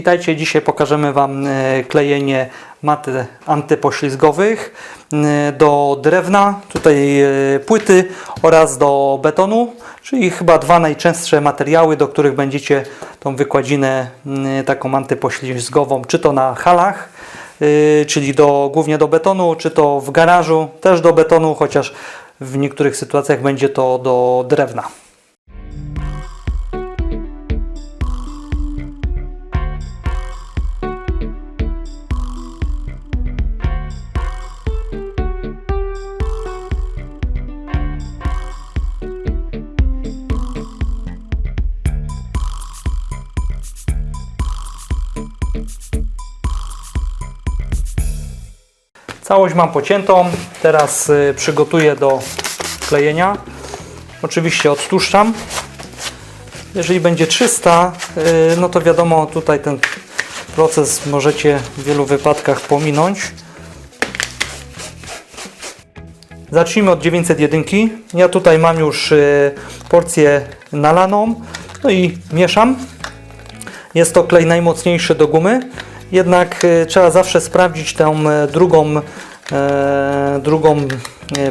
Witajcie, dzisiaj pokażemy Wam e, klejenie mat antypoślizgowych e, do drewna, tutaj e, płyty oraz do betonu, czyli chyba dwa najczęstsze materiały, do których będziecie tą wykładzinę taką antypoślizgową, czy to na halach, czyli do, głównie do betonu, czy to w garażu, też do betonu, chociaż w niektórych sytuacjach będzie to do drewna. Całość mam pociętą, teraz y, przygotuję do klejenia. Oczywiście odtłuszczam. Jeżeli będzie 300, y, no to wiadomo, tutaj ten proces możecie w wielu wypadkach pominąć. Zacznijmy od 901. Ja tutaj mam już y, porcję nalaną, no i mieszam. Jest to klej najmocniejszy do gumy, jednak e, trzeba zawsze sprawdzić tę e, drugą, e, drugą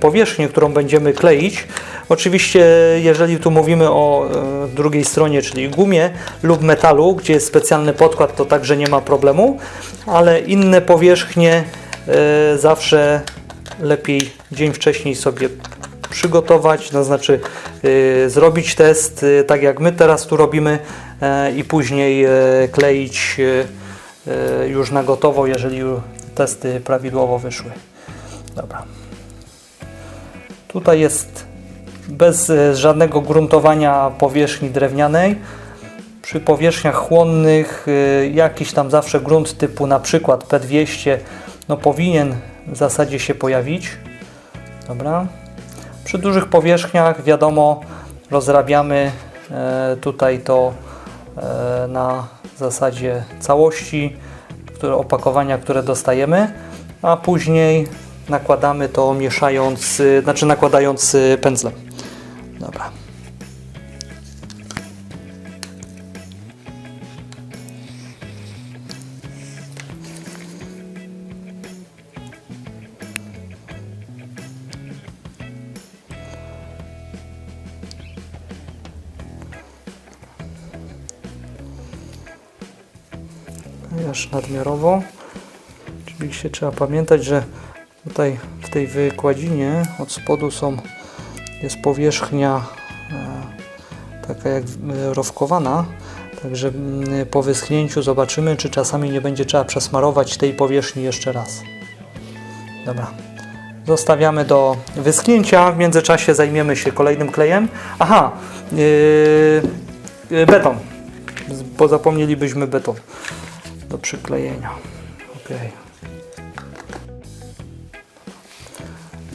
powierzchnię, którą będziemy kleić. Oczywiście, jeżeli tu mówimy o drugiej stronie, czyli gumie lub metalu, gdzie jest specjalny podkład, to także nie ma problemu, ale inne powierzchnie zawsze lepiej dzień wcześniej sobie przygotować, to znaczy zrobić test, tak jak my teraz tu robimy i później kleić już na gotowo, jeżeli testy prawidłowo wyszły. Dobra. Tutaj jest bez e, żadnego gruntowania powierzchni drewnianej. Przy powierzchniach chłonnych y, jakiś tam zawsze grunt typu na przykład P200 no powinien w zasadzie się pojawić. Dobra. Przy dużych powierzchniach wiadomo rozrabiamy tutaj to na zasadzie całości które, opakowania, które dostajemy, a później nakładamy to mieszając, znaczy nakładając y, pędzlem. Dobra. Aż nadmiarowo. Oczywiście trzeba pamiętać, że tutaj w tej wykładzinie od spodu są, jest powierzchnia e, taka jak e, rowkowana. Także mm, po wyschnięciu zobaczymy, czy czasami nie będzie trzeba przesmarować tej powierzchni jeszcze raz. Dobra. Zostawiamy do wyschnięcia. W międzyczasie zajmiemy się kolejnym klejem. Aha, yy, yy, beton. Bo zapomnielibyśmy beton do przyklejenia. Ok.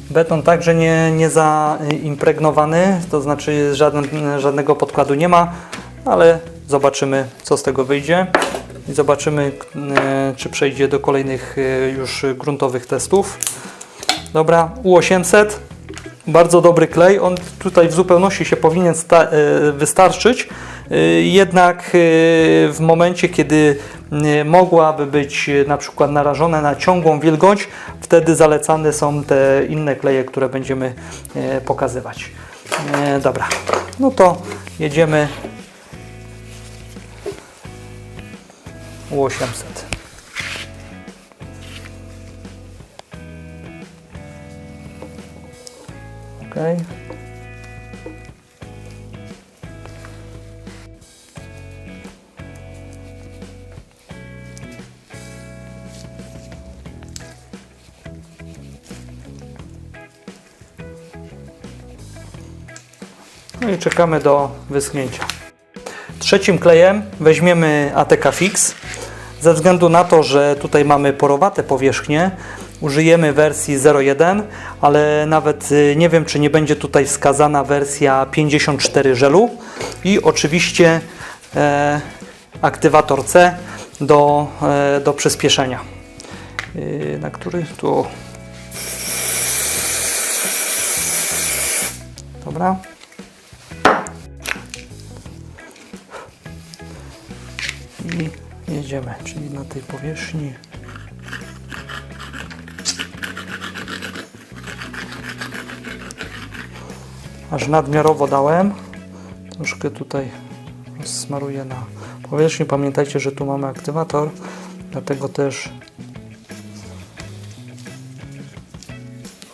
Beton także nie, nie zaimpregnowany, to znaczy żaden, żadnego podkładu nie ma, ale zobaczymy co z tego wyjdzie i zobaczymy e, czy przejdzie do kolejnych e, już gruntowych testów. Dobra, U800 bardzo dobry klej, on tutaj w zupełności się powinien e, wystarczyć, jednak e, w momencie, kiedy e, mogłaby być na przykład narażone na ciągłą wilgoć, wtedy zalecane są te inne kleje, które będziemy pokazywać. Dobra, no to jedziemy U800. Okay. No i czekamy do wyschnięcia. Trzecim klejem weźmiemy ATK Fix. Ze względu na to, że tutaj mamy porowate powierzchnie, użyjemy wersji 01, ale nawet y, nie wiem, czy nie będzie tutaj wskazana wersja 54 żelu i oczywiście e, aktywator C do, e, do przyspieszenia. Y, na który tu. Dobra. I Jedziemy, czyli na tej powierzchni. Aż nadmiarowo dałem. Troszkę tutaj smaruję na powierzchni. Pamiętajcie, że tu mamy aktywator, dlatego też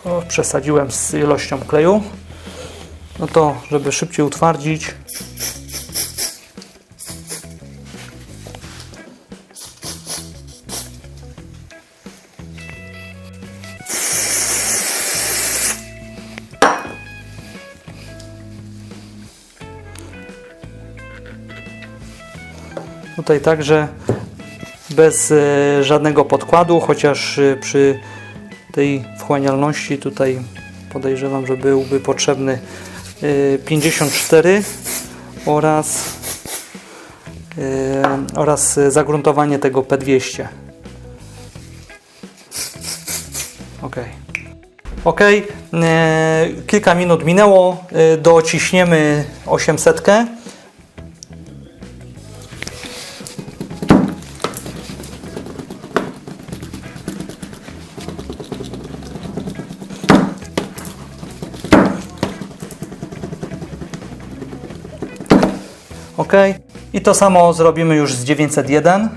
o, przesadziłem z ilością kleju. No to, żeby szybciej utwardzić, Tutaj także bez e, żadnego podkładu, chociaż e, przy tej wchłanialności tutaj podejrzewam, że byłby potrzebny e, 54 oraz e, oraz zagruntowanie tego P200. Ok. Ok, kilka minut minęło, dociśniemy 800. I to samo zrobimy już z 901.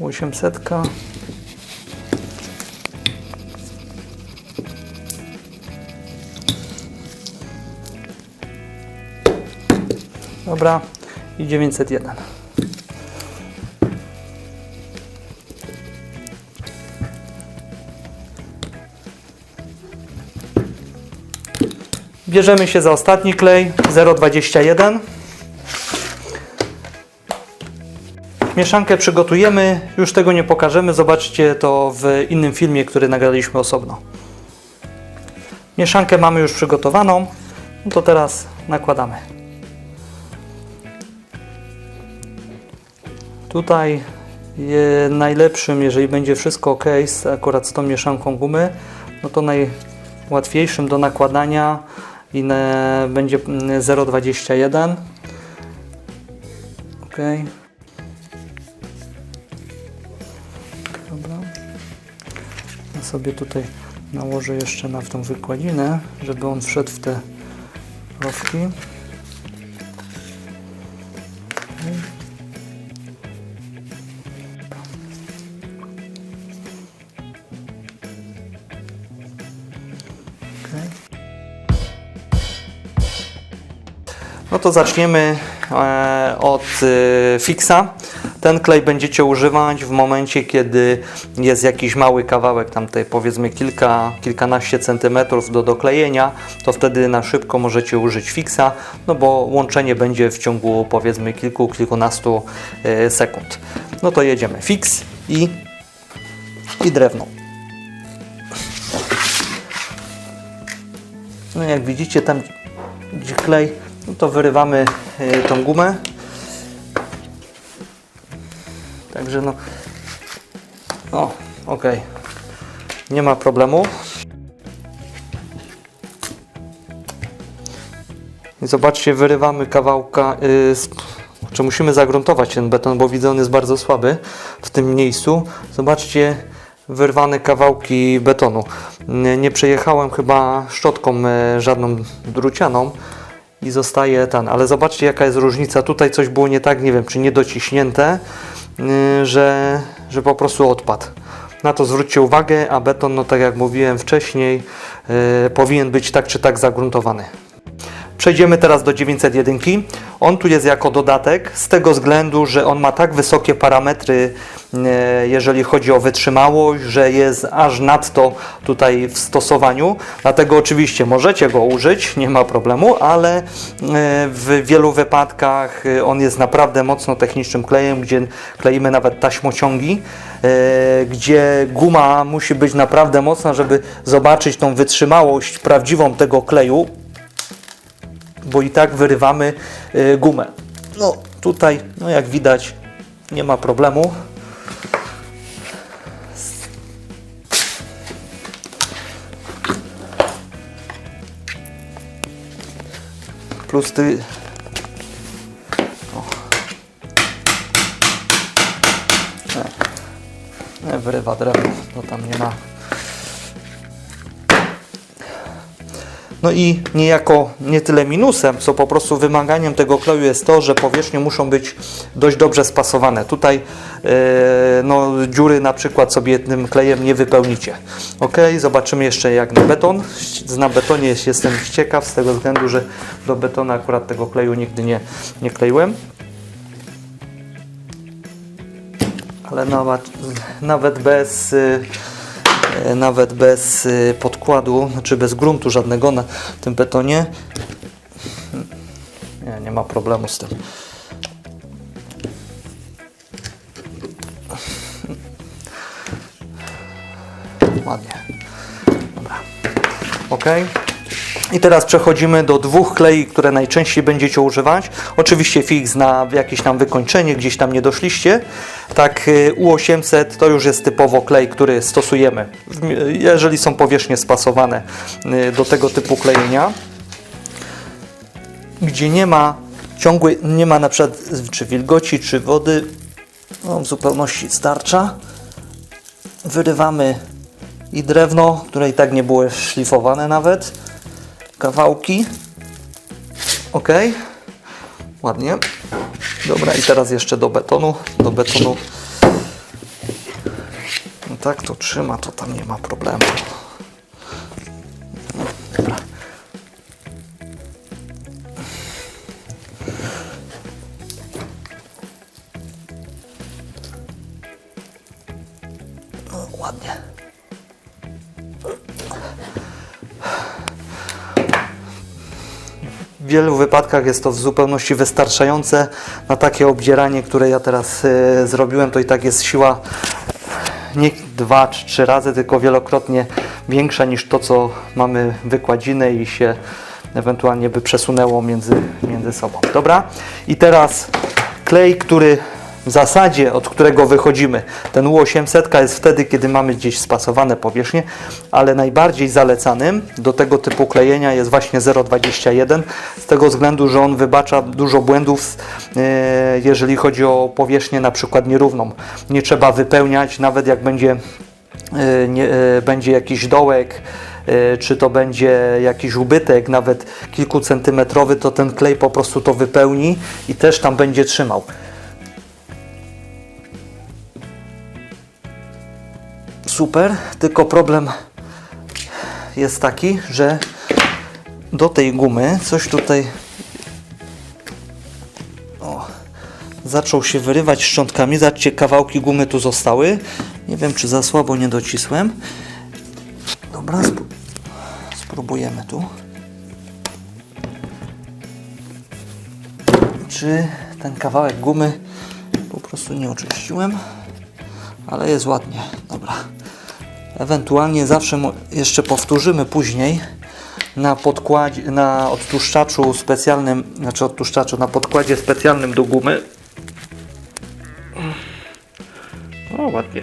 Osiemsetka. Dobra. I 901. Bierzemy się za ostatni klej 0,21. Mieszankę przygotujemy, już tego nie pokażemy, zobaczcie to w innym filmie, który nagraliśmy osobno. Mieszankę mamy już przygotowaną, no to teraz nakładamy. Tutaj je najlepszym, jeżeli będzie wszystko ok, z, akurat z tą mieszanką gumy, no to najłatwiejszym do nakładania i ne, będzie mm, 0,21 ok dobra. Ja sobie tutaj nałożę jeszcze na tą wykładzinę żeby on wszedł w te rowki. Okej. No to zaczniemy e, od e, fixa. Ten klej będziecie używać w momencie, kiedy jest jakiś mały kawałek, tam tutaj powiedzmy kilka, kilkanaście centymetrów do doklejenia, to wtedy na szybko możecie użyć fixa, no bo łączenie będzie w ciągu powiedzmy kilku, kilkunastu e, sekund. No to jedziemy. Fix i, i drewno. No jak widzicie tam gdzie klej, no to wyrywamy y, tą gumę. Także no, o, ok, nie ma problemu. Zobaczcie, wyrywamy kawałka, y, z, czy musimy zagruntować ten beton, bo widzę, on jest bardzo słaby w tym miejscu. Zobaczcie, wyrwane kawałki betonu. Nie, przejechałem chyba szczotką e, żadną drucianą i zostaje ten. Ale zobaczcie, jaka jest różnica. Tutaj coś było nie tak, nie wiem, czy niedociśnięte, yy, że, że po prostu odpadł. Na to zwróćcie uwagę, a beton, no tak jak mówiłem wcześniej, yy, powinien być tak czy tak zagruntowany. Przejdziemy teraz do 901. On tu jest jako dodatek z tego względu, że on ma tak wysokie parametry, e, jeżeli chodzi o wytrzymałość, że jest aż nadto tutaj w stosowaniu. Dlatego oczywiście możecie go użyć, nie ma problemu, ale e, w wielu wypadkach e, on jest naprawdę mocno technicznym klejem, gdzie kleimy nawet taśmociągi, gdzie guma musi być naprawdę mocna, żeby zobaczyć tą wytrzymałość prawdziwą tego kleju, bo i tak wyrywamy y, gumę. No tutaj, no jak widać, nie ma problemu. Plus ty... E, e, wyrywa drewno, to tam nie ma No i niejako nie tyle minusem, co po prostu wymaganiem tego kleju jest to, że powierzchnie muszą być dość dobrze spasowane. Tutaj e, no, dziury na przykład sobie tym klejem nie wypełnicie. Ok, zobaczymy jeszcze jak na beton. Na betonie jestem ciekaw z tego względu, że do betonu akurat tego kleju nigdy nie, nie kleiłem. Ale nawet, nawet bez y, e, nawet bez y, podkładu, czy bez gruntu żadnego na tym betonie nie, nie ma problemu z tym. Ładnie. Dobra. Ok. I teraz przechodzimy do dwóch klei, które najczęściej będziecie używać. Oczywiście fix na jakieś tam wykończenie, gdzieś tam nie doszliście. Tak y, U800 to już jest typowo klej, który stosujemy, jeżeli są powierzchnie spasowane y, do tego typu klejenia. Gdzie nie ma ciągłej, nie ma na przykład czy wilgoci, czy wody, no, w zupełności starcza. Wyrywamy i drewno, które i tak nie było szlifowane nawet kawałki. Ok. Ładnie. Dobra, i teraz jeszcze do betonu. Do betonu. No tak to trzyma, to tam nie ma problemu. Dobra. W wielu wypadkach jest to w zupełności wystarczające na takie obdzieranie, które ja teraz e, zrobiłem. To i tak jest siła nie dwa czy trzy razy, tylko wielokrotnie większa niż to, co mamy wykładzinę i się ewentualnie by przesunęło między, między sobą. Dobra? I teraz klej, który w zasadzie, od którego wychodzimy. Ten U800 jest wtedy, kiedy mamy gdzieś spasowane powierzchnie, ale najbardziej zalecanym do tego typu klejenia jest właśnie 0,21 z tego względu, że on wybacza dużo błędów, e, jeżeli chodzi o powierzchnię na przykład nierówną. Nie trzeba wypełniać, nawet jak będzie, e, nie, e, będzie jakiś dołek, czy to będzie jakiś ubytek, nawet kilkucentymetrowy, to ten klej po prostu to wypełni i też tam będzie trzymał. Super, tylko problem jest taki, że do tej gumy coś tutaj o, zaczął się wyrywać szczątkami. Zobaczcie, kawałki gumy tu zostały. Nie wiem, czy za słabo nie docisłem. Dobra, spró- spróbujemy tu. Czy ten kawałek gumy po prostu nie oczyściłem? ale jest ładnie. Dobra. Ewentualnie zawsze jeszcze powtórzymy później na podkładzie, na odtłuszczaczu specjalnym, znaczy odtłuszczaczu, na podkładzie specjalnym do gumy. O, ładnie.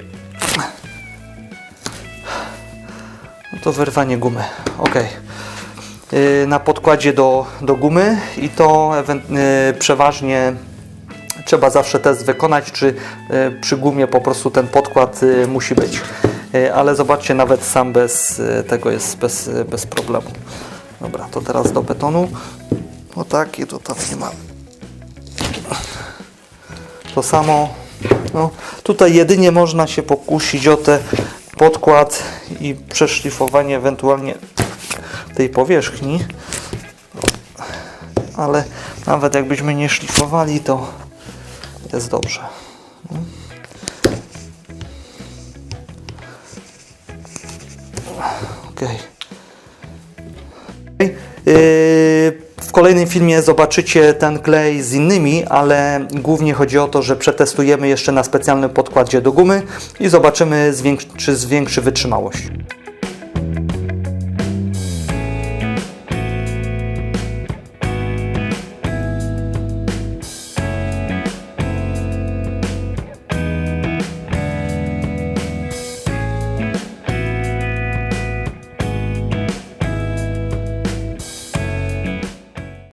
No to wyrwanie gumy. Ok. Na podkładzie do, do gumy i to yy, przeważnie trzeba zawsze test wykonać, czy e, przy gumie po prostu ten podkład e, musi być. E, Ale zobaczcie, nawet sam bez e, tego jest bez, e, bez problemu. Dobra, to teraz do betonu. O tak, i to tam nie ma. To samo. No, tutaj jedynie można się pokusić o ten podkład i przeszlifowanie ewentualnie tej powierzchni. Ale nawet jakbyśmy nie szlifowali, to jest dobrze. Okej. Yy, W kolejnym filmie zobaczycie ten klej z innymi, ale głównie chodzi o to, że przetestujemy jeszcze na specjalnym podkładzie do gumy i zobaczymy, czy zwiększy wytrzymałość.